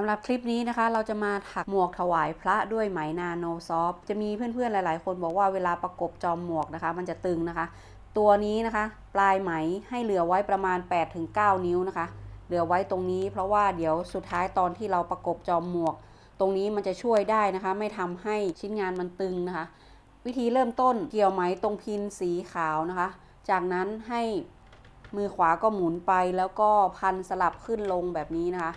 สำหรับคลิปนี้นะคะ เราจะมาถักหมวกถวายพระด้วยไหมนาโนซอฟจะมีเพื่อนๆหลายๆ คนบอกว่าเวลาประกบจอมหมวกนะคะ มันจะตึงนะคะ ตัวนี้นะคะ ปลายไหมให้เหลือไว้ประมาณ 8-9 นิ้วนะคะ เหลือไว้ตรงนี้เพราะว่าเดี๋ยวสุดท้ายตอนที่เราประกบจอมหมวก ตรงนี้มันจะช่วยได้นะคะ ไม่ทำให้ชิ้นงานมันตึงนะคะ วิธีเริ่มต้นเกี่ยวไหมตรงพินสีขาวนะคะ จากนั้นให้มือขวาก็หมุนไปแล้วก็พันสลับขึ้นลงแบบนี้นะคะ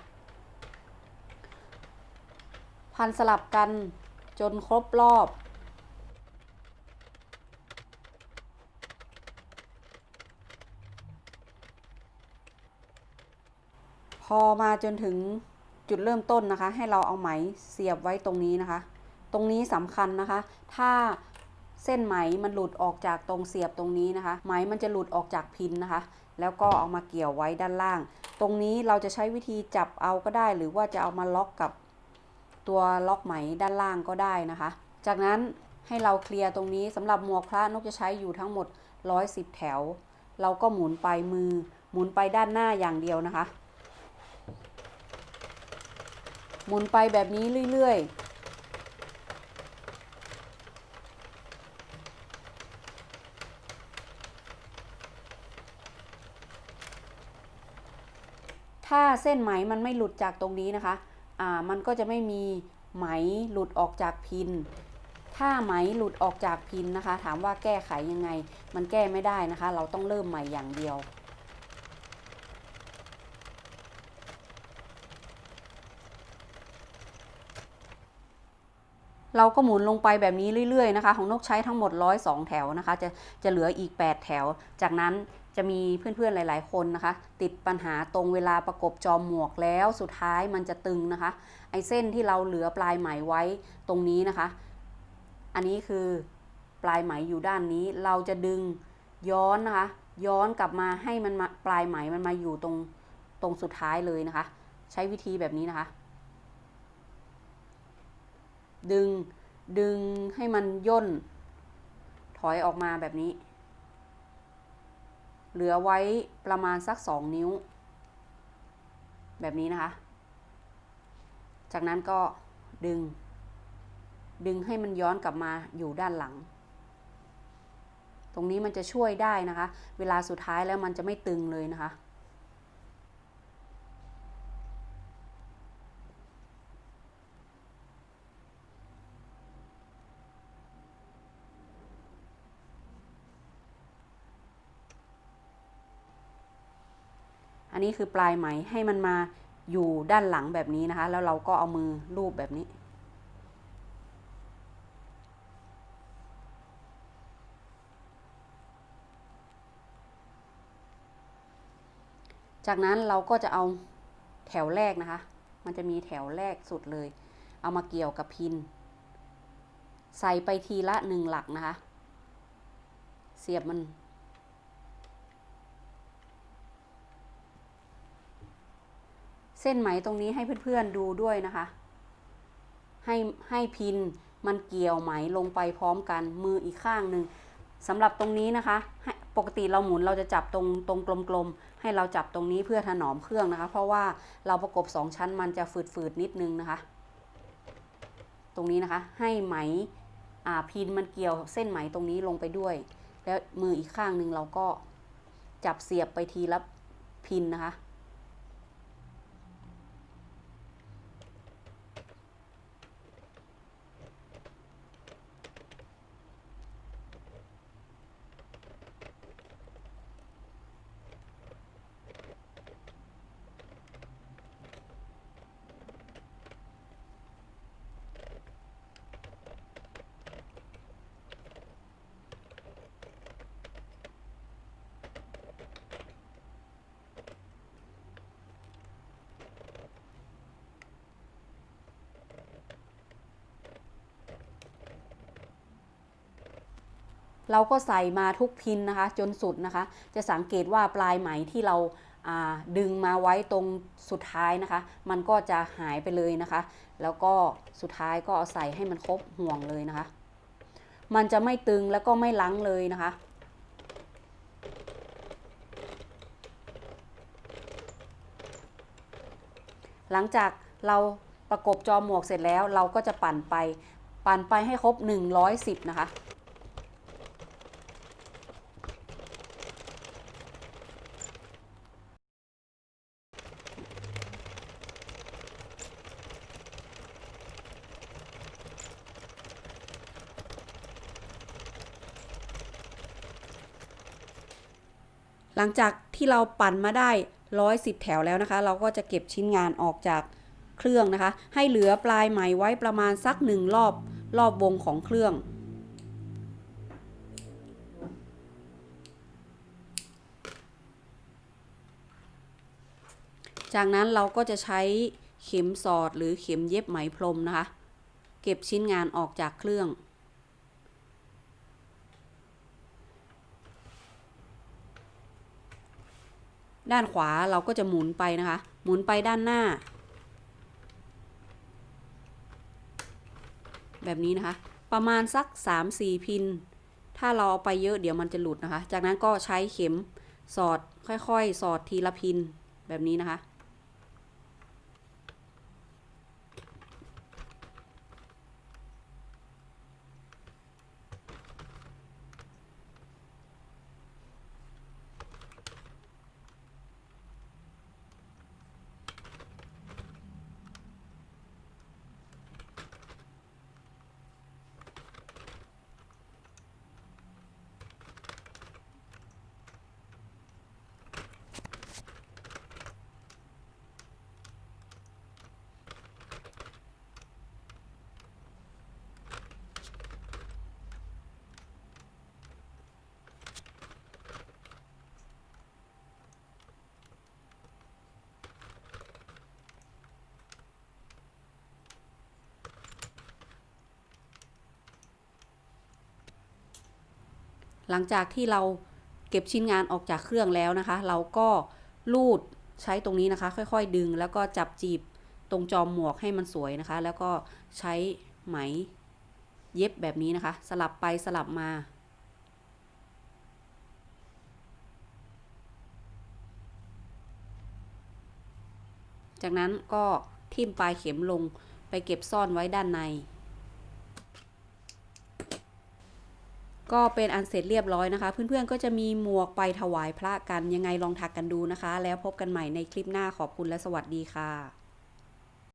พันสลับกันจนครบรอบ พอมาจนถึงจุดเริ่มต้นนะคะ ให้เราเอาไหมเสียบไว้ตรงนี้นะคะ ตรงนี้สำคัญนะคะ ถ้าเส้นไหมมันหลุดออกจากตรงเสียบตรงนี้นะคะ ไหมมันจะหลุดออกจากพินนะคะ แล้วก็เอามาเกี่ยวไว้ด้านล่าง ตรงนี้เราจะใช้วิธีจับเอาก็ได้ หรือว่าจะเอามาล็อกกับ ตัวล็อกไหมด้านล่างก็ได้นะคะ จากนั้นให้เราเคลียร์ตรงนี้สำหรับหมวกพระนกจะใช้อยู่ทั้งหมด 110 แถว เราก็หมุนไปมือหมุนไปด้านหน้าอย่างเดียวนะคะ หมุนไปแบบนี้เรื่อยๆถ้าเส้นไหมมันไม่หลุดจากตรงนี้นะคะ มันก็จะไม่มีไหมหลุดออกจากพิน ถ้าไหมหลุดออกจากพินนะคะ ถามว่าแก้ไขยังไง มันแก้ไม่ได้นะคะ เราต้องเริ่มใหม่อย่างเดียว เราก็หมุนลงไปแบบนี้เรื่อยๆนะคะ ของนกใช้ทั้งหมด 102 แถวนะคะ จะจะเหลืออีก 8 แถว จากนั้น จะมีเพื่อนๆหลาย ๆ คนนะคะ ติดปัญหาตรงเวลาประกบจอมหมวกแล้ว สุดท้ายมันจะตึงนะคะ ไอ้เส้นที่เราเหลือปลายไหมไว้ตรงนี้นะคะ อันนี้คือปลายไหมอยู่ด้านนี้ เราจะดึงย้อนนะคะ ย้อนกลับมาให้มันมาปลายไหมมันมาอยู่ตรงตรงสุดท้ายเลยนะคะ ใช้วิธีแบบนี้นะคะ ดึงดึงให้มันย่นถอยออกมาแบบนี้ เหลือไว้ประมาณสักสองนิ้ว แบบนี้นะคะ จากนั้นก็ดึง ดึงให้มันย้อนกลับมาอยู่ด้านหลัง ตรงนี้มันจะช่วยได้นะคะ เวลาสุดท้ายแล้วมันจะไม่ตึงเลยนะคะ อันนี้คือปลายไหมให้มันมาอยู่ด้านหลังแบบนี้นะคะ แล้วเราก็เอามือลูบแบบนี้ จากนั้นเราก็จะเอาแถวแรกนะคะ มันจะมีแถวแรกสุดเลย เอามาเกี่ยวกับพิน ใส่ไปทีละหนึ่งหลักนะคะ เสียบมัน เส้นไหมตรงนี้ให้เพื่อนๆดูด้วยนะคะ ให้ให้พินมันเกี่ยวไหมลงไปพร้อมกันมืออีกข้างหนึ่งสำหรับตรงนี้นะคะปกติเราหมุนเราจะจับตรงตรงกลมๆให้เราจับตรงนี้เพื่อถนอมเครื่องนะคะ เพราะว่าเราประกบสองชั้นมันจะฝืดๆนิดนึงนะคะ ตรงนี้นะคะให้ไหมอ่าพินมันเกี่ยวเส้นไหมตรงนี้ลงไปด้วย แล้วมืออีกข้างหนึ่งเราก็จับเสียบไปทีละพินนะคะ เราก็ใส่มาทุกพินนะคะ จนสุดนะคะ จะสังเกตว่าปลายไหมที่เราาดึงมาไว้ตรงสุดท้ายนะคะ มันก็จะหายไปเลยนะคะ แล้วก็สุดท้ายก็เอาใส่ให้มันครบห่วงเลยนะคะ มันจะไม่ตึงแล้วก็ไม่ลังเลยนะคะ หลังจากเราประกบจอหมวกเสร็จแล้ว เราก็จะปั่นไป ปั่นไปให้ครบ 110 นะคะ หลังจากที่เราปั่นมาได้ 110 แถวแล้วนะคะ เราก็จะเก็บชิ้นงานออกจากเครื่องนะคะ ให้เหลือปลายไหมไว้ประมาณสักหนึ่งรอบรอบวงของเครื่อง จากนั้นเราก็จะใช้เข็มสอดหรือเข็มเย็บไหมพรมนะคะ เก็บชิ้นงานออกจากเครื่อง ด้านขวาเราก็จะหมุนไปนะคะ หมุนไปด้านหน้า แบบนี้นะคะ ประมาณสัก 3-4 พิน ถ้าเราเอาไปเยอะเดี๋ยวมันจะหลุดนะคะ จากนั้นก็ใช้เข็มสอดค่อยๆ สอดทีละพินแบบนี้นะคะ หลังจากที่เราเก็บชิ้นงานออกจากเครื่องแล้วนะคะ เราก็ลูดใช้ตรงนี้นะคะ ค่อยๆ ดึงแล้วก็จับจีบตรงจอมหมวกให้มันสวยนะคะ แล้วก็ใช้ไหมเย็บแบบนี้นะคะ สลับไปสลับมา จากนั้นก็ทิ่มปลายเข็มลงไปเก็บซ่อนไว้ด้านใน ก็เป็นอันเสร็จเรียบร้อยนะคะ เพื่อนๆก็จะมีหมวกไปถวายพระกันยังไงลองทักกันดูนะคะ แล้วพบกันใหม่ในคลิปหน้าขอบคุณและสวัสดีค่ะ